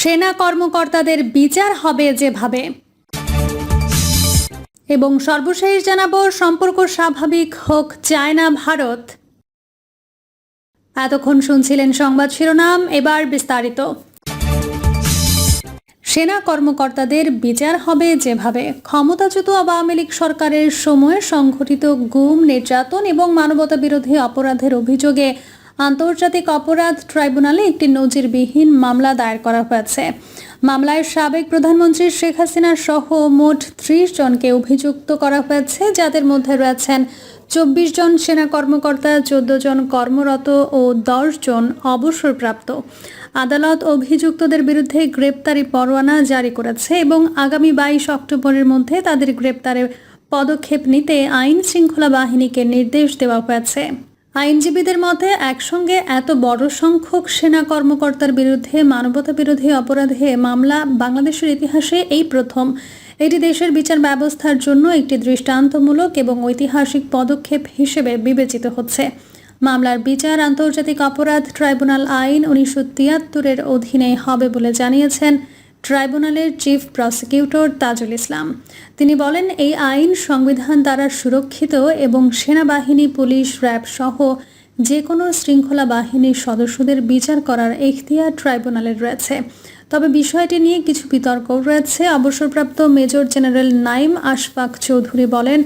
সেনা কর্মকর্তাদের বিচার হবে যেভাবে। এবং সর্বশেষ জানাব, সম্পর্ক স্বাভাবিক হোক চায় না ভারত। এতক্ষণ শুনছিলেন সংবাদ শিরোনাম, এবার বিস্তারিত। সেনা কর্মকর্তাদের বিচার হবে যেভাবে। ক্ষমতাচ্যুত আওয়ামী লীগ সরকারের সময়ে সংঘটিত গুম, নির্যাতন এবং মানবতা বিরোধী অপরাধের অভিযোগে আন্তর্জাতিক অপরাধ ট্রাইব্যুনালে একটি নজিরবিহীন মামলা দায়ের করা হয়েছে। মামলায় সাবেক প্রধানমন্ত্রী শেখ হাসিনা সহ মোট ত্রিশ জনকে অভিযুক্ত করা হয়েছে, যাদের মধ্যে রয়েছেন চব্বিশ জন সেনা কর্মকর্তা, চোদ্দ জন কর্মরত ও দশ জন অবসরপ্রাপ্ত। আদালত অভিযুক্তদের বিরুদ্ধে গ্রেপ্তারি পরোয়ানা জারি করেছে এবং আগামী বাইশ অক্টোবরের মধ্যে তাদের গ্রেপ্তারে পদক্ষেপ নিতে আইন শৃঙ্খলা বাহিনীকে নির্দেশ দেওয়া হয়েছে। আইনজীবীদের মতে, একসঙ্গে এত বড় সংখ্যক সেনা কর্মকর্তার বিরুদ্ধে, মানবতা বিরোধী অপরাধে মামলা বাংলাদেশের ইতিহাসে এই প্রথম। এটি দেশের বিচার ব্যবস্থার জন্য একটি দৃষ্টান্তমূলক এবং ঐতিহাসিক পদক্ষেপ হিসেবে বিবেচিত হচ্ছে। মামলার বিচার আন্তর্জাতিক অপরাধ ট্রাইব্যুনাল আইন উনিশশো তিয়াত্তরের অধীনে হবে বলে জানিয়েছেন ট্রাইব্যুনালের চিফ প্রসিকিউটর তাজুল ইসলাম। তিনি বলেন, এই আইন সংবিধান দ্বারা সুরক্ষিত এবং সেনাবাহিনী, পুলিশ, র্যাব সহ যে কোনো শৃঙ্খলা বাহিনীর সদস্যদের বিচার করার এখতিয়ার ট্রাইব্যুনালের রয়েছে। তবে বিষয়টি নিয়ে কিছু বিতর্ক রয়েছে। অবসরপ্রাপ্ত মেজর জেনারেল নাইম আশফাক চৌধুরী বলেন,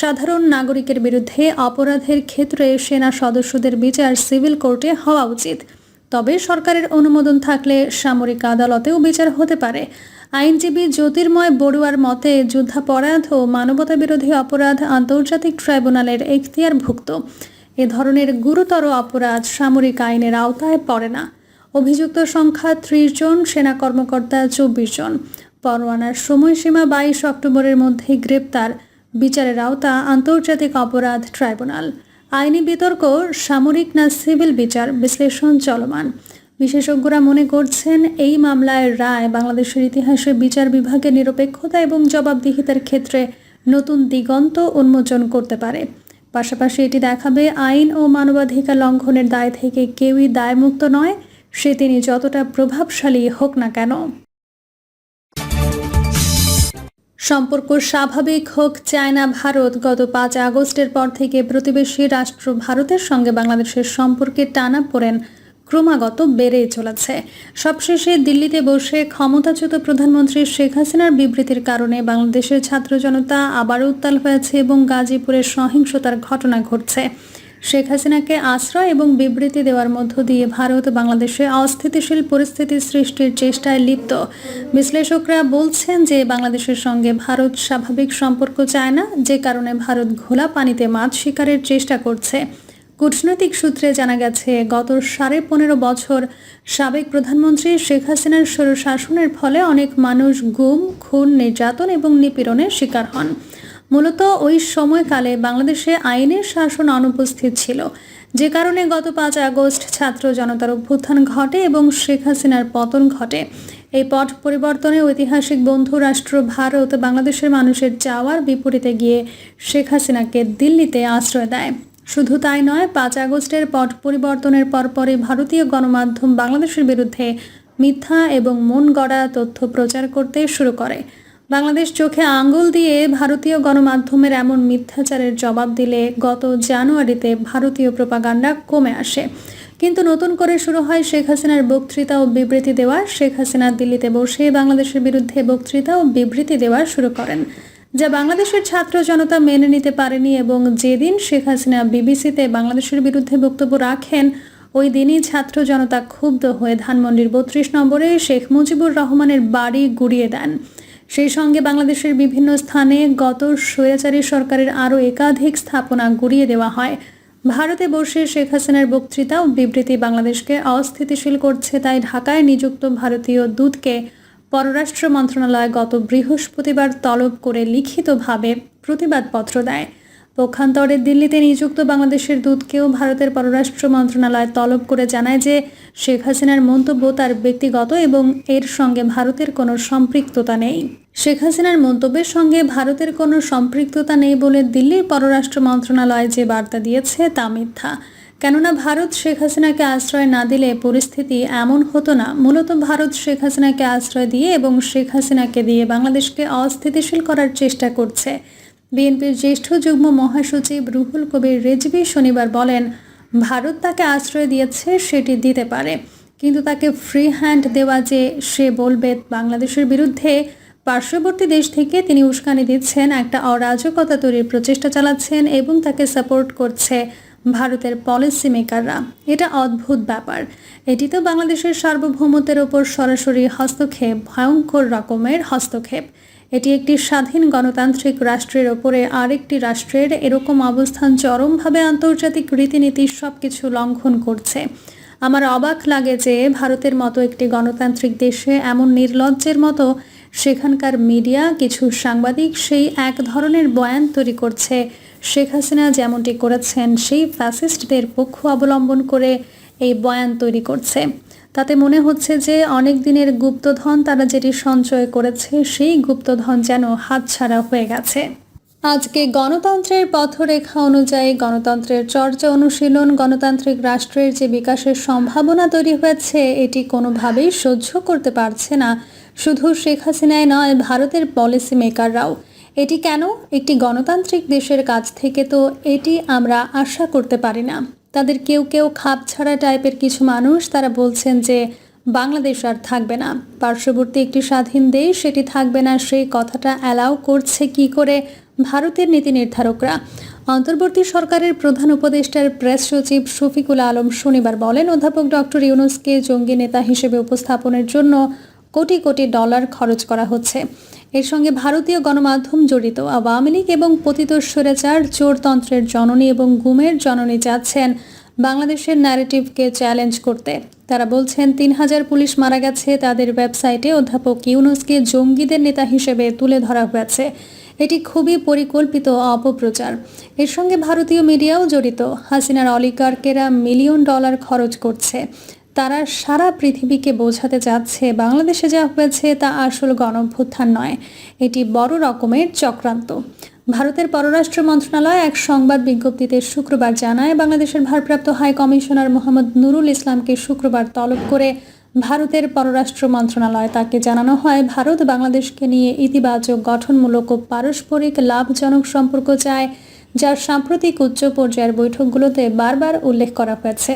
সাধারণ নাগরিকের বিরুদ্ধে অপরাধের ক্ষেত্রে সেনা সদস্যদের বিচার সিভিল কোর্টে হওয়া উচিত। তবে সরকারের অনুমোদন থাকলে সামরিক আদালতেও বিচার হতে পারে। আইনজীবী জ্যোতির্ময় বড়ুয়ার মতে, যুদ্ধাপরাধ ও মানবতা বিরোধী অপরাধ আন্তর্জাতিক ট্রাইব্যুনালের এখতিয়ারভুক্ত। এ ধরনের গুরুতর অপরাধ সামরিক আইনের আওতায় পড়ে না। অভিযুক্ত সংখ্যা ত্রিশ জন, সেনা কর্মকর্তা চব্বিশ জন। পরোয়ানার সময়সীমা বাইশ অক্টোবরের মধ্যে গ্রেপ্তার। বিচারের আওতা আন্তর্জাতিক অপরাধ ট্রাইব্যুনাল। আইনি বিতর্ক, সামরিক না সিভিল বিচার বিশ্লেষণ চলমান। বিশেষজ্ঞরা মনে করছেন এই মামলায় রায় বাংলাদেশের ইতিহাসে বিচার বিভাগের নিরপেক্ষতা এবং জবাবদিহিতার ক্ষেত্রে নতুন দিগন্ত উন্মোচন করতে পারে। পাশাপাশি এটি দেখাবে আইন ও মানবাধিকার লঙ্ঘনের দায় থেকে কেউই দায়মুক্ত নয়, সে তিনি যতটা প্রভাবশালী হোক না কেন। সম্পর্ক স্বাভাবিক হোক চায় না ভারত গত পাঁচ আগস্টের পর থেকে প্রতিবেশী রাষ্ট্র ভারতের সঙ্গে বাংলাদেশের সম্পর্কে টানা পড়েন। ক্রমাগত বেড়েই চলেছে। সবশেষে দিল্লিতে বসে ক্ষমতাচ্যুত প্রধানমন্ত্রী শেখ হাসিনার বিবৃতির কারণে বাংলাদেশের ছাত্র জনতা আবারও উত্তাল হয়েছে এবং গাজীপুরের সহিংসতার ঘটনা ঘটছে। শেখ হাসিনাকে আশ্রয় এবং বিবৃতি দেওয়ার মধ্য দিয়ে ভারত বাংলাদেশে অস্থিতিশীল পরিস্থিতি সৃষ্টির চেষ্টায় লিপ্ত। বিশ্লেষকরা বলছেন যে বাংলাদেশের সঙ্গে ভারত স্বাভাবিক সম্পর্ক চায় না, যে কারণে ভারত ঘোলা পানিতে মাছ শিকারের চেষ্টা করছে। কূটনৈতিক সূত্রে জানা গেছে, গত সাড়ে পনেরো বছর সাবেক প্রধানমন্ত্রী শেখ হাসিনার সরু শাসনের ফলে অনেক মানুষ গুম, খুন, নির্যাতন এবং নিপীড়নের শিকার হন। মূলত ওই সময়কালে বাংলাদেশে আইনের শাসন অনুপস্থিত ছিল। যে কারণে গত পাঁচ আগস্ট ছাত্র জনতার অভ্যুত্থান ঘটে এবং শেখ হাসিনার পতন ঘটে। এই পট পরিবর্তনে ঐতিহাসিক বন্ধু রাষ্ট্র ভারত বাংলাদেশের মানুষের চাওয়ার বিপরীতে গিয়ে শেখ হাসিনাকে দিল্লিতে আশ্রয় দেয়। শুধু তাই নয়, পাঁচ আগস্টের পট পরিবর্তনের পরপরই ভারতীয় গণমাধ্যম বাংলাদেশের বিরুদ্ধে মিথ্যা এবং মন গড়া তথ্য প্রচার করতে শুরু করে। বাংলাদেশ চোখে আঙ্গুল দিয়ে ভারতীয় গণমাধ্যমের এমন মিথ্যাচারের জবাব দিলে গত জানুয়ারিতে ভারতীয় প্রপাগান্ডা কমে আসে। কিন্তু নতুন করে শুরু হয় শেখ হাসিনার বক্তৃতা ও বিবৃতি দেওয়া শেখ হাসিনা দিল্লিতে বসে বাংলাদেশের বিরুদ্ধে বক্তৃতা ও বিবৃতি দেওয়া শুরু করেন, যা বাংলাদেশের ছাত্র জনতা মেনে নিতে পারেনি এবং যেদিন শেখ হাসিনা বিবিসিতে বাংলাদেশের বিরুদ্ধে বক্তব্য রাখেন, ওই দিনই ছাত্র জনতা ক্ষুব্ধ হয়ে ধানমন্ডির বত্রিশ নম্বরে শেখ মুজিবুর রহমানের বাড়ি গুড়িয়ে দেন। সেই সঙ্গে বাংলাদেশের বিভিন্ন স্থানে গত স্বৈরাচারী সরকারের আরও একাধিক স্থাপনা গুড়িয়ে দেওয়া হয়। ভারতে বসে শেখ হাসিনার বক্তৃতা ও বিবৃতি বাংলাদেশকে অস্থিতিশীল করছে তাই ঢাকায় নিযুক্ত ভারতীয় দূতকে পররাষ্ট্র মন্ত্রণালয় গত বৃহস্পতিবার তলব করে লিখিতভাবে প্রতিবাদপত্র দেয়। পক্ষান্তরে দিল্লিতে নিযুক্ত বাংলাদেশের দূতকেও ভারতের পররাষ্ট্র মন্ত্রণালয় তলব করে জানায় যে শেখ হাসিনার মন্তব্য তার ব্যক্তিগত এবং এর সঙ্গে ভারতের কোনো সম্পৃক্ততা নেই। শেখ হাসিনার মন্তব্যের সঙ্গে ভারতের কোনো সম্পৃক্ততা নেই বলে দিল্লির পররাষ্ট্র মন্ত্রণালয় যে বার্তা দিয়েছে তা মিথ্যা। কেননা ভারত শেখ হাসিনাকে আশ্রয় না দিলে পরিস্থিতি এমন হতো না। মূলত ভারত শেখ হাসিনাকে আশ্রয় দিয়ে এবং শেখ হাসিনাকে দিয়ে বাংলাদেশকে অস্থিতিশীল করার চেষ্টা করছে। বিএনপির জ্যেষ্ঠ যুগ্ম মহাসচিব রুহুল কবির রেজভি শনিবার বলেন, ভারত তাকে আশ্রয় দিয়েছে সেটি দিতে পারে, কিন্তু তাকে ফ্রি হ্যান্ড দেওয়া যে সে বলবে বাংলাদেশের বিরুদ্ধে পার্শ্ববর্তী দেশ থেকে তিনি উস্কানি দিচ্ছেন, একটা অরাজকতা তৈরির প্রচেষ্টা চালাচ্ছেন এবং তাকে সাপোর্ট করছে ভারতের পলিসি মেকাররা। এটা অদ্ভুত ব্যাপার। এটি তো বাংলাদেশের সার্বভৌমত্বের ওপর সরাসরি হস্তক্ষেপ, ভয়ঙ্কর রকমের হস্তক্ষেপ। এটি একটি স্বাধীন গণতান্ত্রিক রাষ্ট্রের ওপরে আরেকটি রাষ্ট্রের এরকম অবস্থান চরমভাবে আন্তর্জাতিক রীতিনীতি সব কিছু লঙ্ঘন করছে। আমার অবাক লাগে যে ভারতের মতো একটি গণতান্ত্রিক দেশে এমন নির্লজ্জের মতো সেখানকার মিডিয়া, কিছু সাংবাদিক সেই এক ধরনের বয়ান তৈরি করছে। শেখ হাসিনা যেমনটি করেছেন, সেই ফ্যাসিস্টদের পক্ষ অবলম্বন করে এই বয়ান তৈরি করছে। তাতে মনে হচ্ছে যে অনেক দিনের গুপ্তধন তারা যেটি সঞ্চয় করেছে, সেই গুপ্তধন যেন হাতছাড়া হয়ে গেছে। আজকে গণতন্ত্রের পথরেখা অনুযায়ী গণতন্ত্রের চর্চা অনুশীলন, গণতান্ত্রিক রাষ্ট্রের যে বিকাশের সম্ভাবনা তৈরি হয়েছে, এটি কোনোভাবেই সহ্য করতে পারছে না। শুধু শেখ হাসিনায় নয়, ভারতের পলিসি মেকাররাও এটি কেন? একটি গণতান্ত্রিক দেশের কাছ থেকে তো এটি আমরা আশা করতে পারি না। তাদের কেউ কেউ খাপ ছাড়া টাইপের কিছু মানুষ, তারা বলছেন যে বাংলাদেশ আর থাকবে না। পার্শ্ববর্তী একটি স্বাধীন দেশ, সেটি থাকবে না। সেই কথাটা অ্যালাউ করছে কি করে ভারতের নীতি নির্ধারকরা? অন্তর্বর্তী সরকারের প্রধান উপদেষ্টার প্রেস সচিব শফিকুল আলম শনিবার বলেন, অধ্যাপক ডক্টর ইউনুসকে জঙ্গি নেতা হিসেবে উপস্থাপনের জন্য কোটি কোটি ডলার খরচ করা হচ্ছে। এর সঙ্গে ভারতীয় গণমাধ্যম জড়িত আওয়ামী লীগ এবং পতিত স্বৈরাচার, চোরতন্ত্রের জননী এবং গুমের জননী যাচ্ছেন বাংলাদেশের ন্যারেটিভকে চ্যালেঞ্জ করতে। তারা বলছেন, তিন হাজার পুলিশ মারা গেছে, তাদের ওয়েবসাইটে অধ্যাপক ইউনুসকে জঙ্গিদের নেতা হিসেবে তুলে ধরা হয়েছে। এটি খুবই পরিকল্পিত অপপ্রচার। এর সঙ্গে ভারতীয় মিডিয়াও জড়িত। হাসিনার অলিগার্কেরা মিলিয়ন ডলার খরচ করছে। তারা সারা পৃথিবীকে বোঝাতে যাচ্ছে, বাংলাদেশে যা হয়েছে তা আসল গণভ্যুত্থান নয়। এটি বড় রকমের চক্রান্ত। ভারতের পররাষ্ট্র মন্ত্রণালয় এক সংবাদ বিজ্ঞপ্তিতে শুক্রবার জানায়, বাংলাদেশের ভারপ্রাপ্ত হাই কমিশনার মোহাম্মদ নুরুল ইসলামকে শুক্রবার তলব করে ভারতের পররাষ্ট্র মন্ত্রণালয় তাকে জানানো হয়, ভারত বাংলাদেশকে নিয়ে ইতিবাচক, গঠনমূলক ও পারস্পরিক লাভজনক সম্পর্ক চায়, যার সাম্প্রতিক উচ্চ পর্যায়ের বৈঠকগুলোতে বারবার উল্লেখ করা হয়েছে।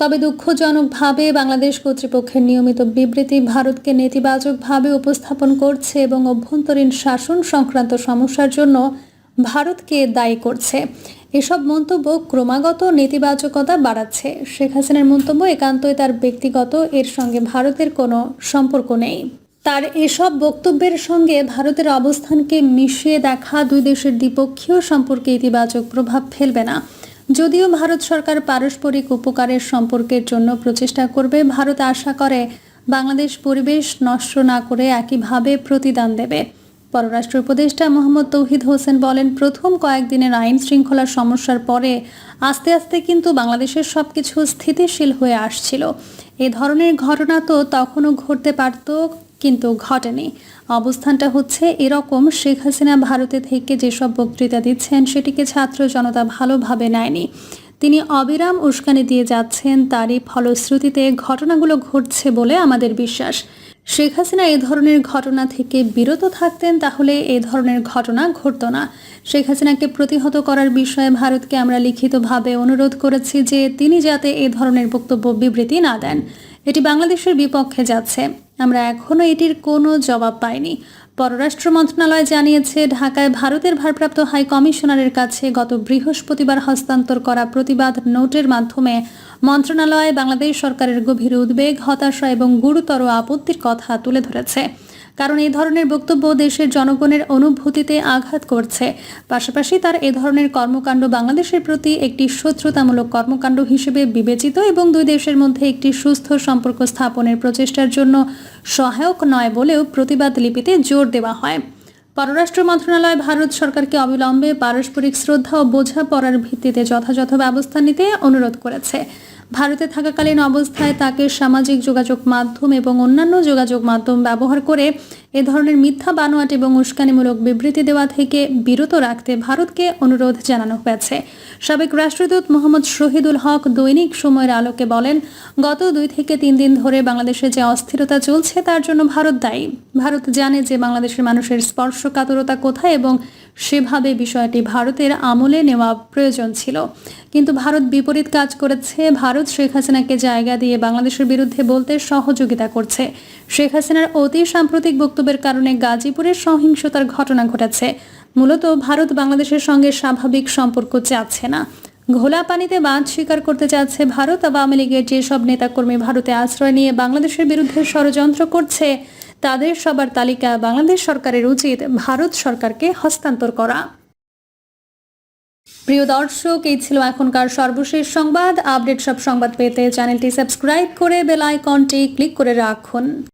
তবে দুঃখজনকভাবে বাংলাদেশ কর্তৃপক্ষের নিয়মিত বিবৃতি ভারতকে নেতিবাচকভাবে উপস্থাপন করছে এবং অভ্যন্তরীণ শাসন সংক্রান্ত সমস্যার জন্য ভারতকে দায়ী করছে। এসব মন্তব্য ক্রমাগত নেতিবাচকতা বাড়াচ্ছে। শেখ হাসিনার মন্তব্য একান্তই তার ব্যক্তিগত, এর সঙ্গে ভারতের কোনো সম্পর্ক নেই। তার এসব বক্তব্যের সঙ্গে ভারতের অবস্থানকে মিশিয়ে দেখা দুই দেশের দ্বিপক্ষীয় সম্পর্কে ইতিবাচক প্রভাব ফেলবে না। যদিও ভারত সরকার পারস্পরিক উপকারের সম্পর্কের জন্য প্রচেষ্টা করবে, ভারত আশা করে বাংলাদেশ পরিবেশ নষ্ট না করে একইভাবে প্রতিদান দেবে। পররাষ্ট্র উপদেষ্টা মোহাম্মদ তৌহিদ হোসেন বলেন, প্রথম কয়েকদিনের আইন শৃঙ্খলার সমস্যার পরে আস্তে আস্তে কিন্তু বাংলাদেশের সব কিছু স্থিতিশীল হয়ে আসছিল। এ ধরনের ঘটনা তো তখনও ঘটতে পারত, কিন্তু ঘটেনি। অবস্থানটা হচ্ছে এরকম। শেখ হাসিনা ভারতে থেকে যেসব বক্তৃতা দিচ্ছেন, সেটিকে ছাত্র জনতা ভালোভাবে নেয়নি। তিনি অবিরাম উস্কানি দিয়ে যাচ্ছেন, তারই ফলশ্রুতিতে ঘটনাগুলো ঘটছে বলে আমাদের বিশ্বাস। শেখ হাসিনা এ ধরনের ঘটনা থেকে বিরত থাকতেন, তাহলে এ ধরনের ঘটনা ঘটত না। শেখ হাসিনাকে প্রতিহত করার বিষয়ে ভারতকে আমরা লিখিতভাবে অনুরোধ করেছি যে তিনি যাতে এ ধরনের বক্তব্য বিবৃতি না দেন। এটি বাংলাদেশের বিপক্ষে যাচ্ছে। আমরা এখনও এটির কোনো জবাব পাইনি। পররাষ্ট্র মন্ত্রণালয় জানিয়েছে, ঢাকায় ভারতের ভারপ্রাপ্ত হাই কমিশনারের কাছে গত বৃহস্পতিবার হস্তান্তর করা প্রতিবাদ নোটের মাধ্যমে মন্ত্রণালয় বাংলাদেশ সরকারের গভীর উদ্বেগ, হতাশা এবং গুরুতর আপত্তির কথা তুলে ধরেছে। কারণ এই ধরনের বক্তব্য দেশের জনগণের অনুভূতিতে আঘাত করছে। পাশাপাশি তার এ ধরনের কর্মকাণ্ড বাংলাদেশের প্রতি একটি শত্রুতামূলক কর্মকাণ্ড হিসেবে বিবেচিত এবং দুই দেশের মধ্যে একটি সুস্থ সম্পর্ক স্থাপনের প্রচেষ্টার জন্য সহায়ক নয় বলেও প্রতিবাদ লিপিতে জোর দেওয়া হয়। পররাষ্ট্র মন্ত্রণালয়, ভারত সরকারকে অবিলম্বে পারস্পরিক শ্রদ্ধা ও বোঝাপড়ার ভিত্তিতে যথাযথ ব্যবস্থা নিতে অনুরোধ করেছে। ভারতে থাকাকালীন অবস্থায় তাকে সামাজিক যোগাযোগ মাধ্যম এবং অন্যান্য যোগাযোগ মাধ্যম ব্যবহার করে এ ধরনের মিথ্যা, বানোয়াট এবং উস্কানিমূলক বিবৃতি দেওয়া থেকে বিরত রাখতে ভারতকে অনুরোধ জানানো হয়েছে। সাবেক রাষ্ট্রদূত মোহাম্মদ শহীদুল হক দৈনিক সময়ের আলোকে বলেন, গত দুই থেকে তিন দিন ধরে বাংলাদেশে যে অস্থিরতা চলছে তার জন্য ভারত দায়ী। ভারত জানে যে বাংলাদেশের মানুষের স্পর্শকাতরতা কোথায় এবং সেভাবে বিষয়টি ভারতের আমলে নেওয়া প্রয়োজন ছিল। কিন্তু ভারত বিপরীত কাজ করেছে। ভারত শেখ হাসিনাকে জায়গা দিয়ে বাংলাদেশের বিরুদ্ধে বলতে সহযোগিতা করছে। শেখ হাসিনার অতি সাম্প্রতিক বক্তব্যের কারণে গাজীপুরের সহিংসতার ঘটনা ঘটেছে। মূলত ভারত বাংলাদেশের সঙ্গে স্বাভাবিক সম্পর্ক চাচ্ছে না। ঘোলা পানিতে বাঁধ স্বীকার করতে চাচ্ছে ভারত। আওয়ামী লীগের যেসব নেতাকর্মী ভারতে আশ্রয় নিয়ে বাংলাদেশের বিরুদ্ধে ষড়যন্ত্র করছে তাদের সবার তালিকা বাংলাদেশ সরকারের উচিত ভারত সরকারকে হস্তান্তর করা। প্রিয় দর্শক, এই ছিল এখনকার সর্বশেষ সংবাদ। আপডেট সব সংবাদ পেতে চ্যানেলটি সাবস্ক্রাইব করে বেল আইকনটি ক্লিক করে রাখুন।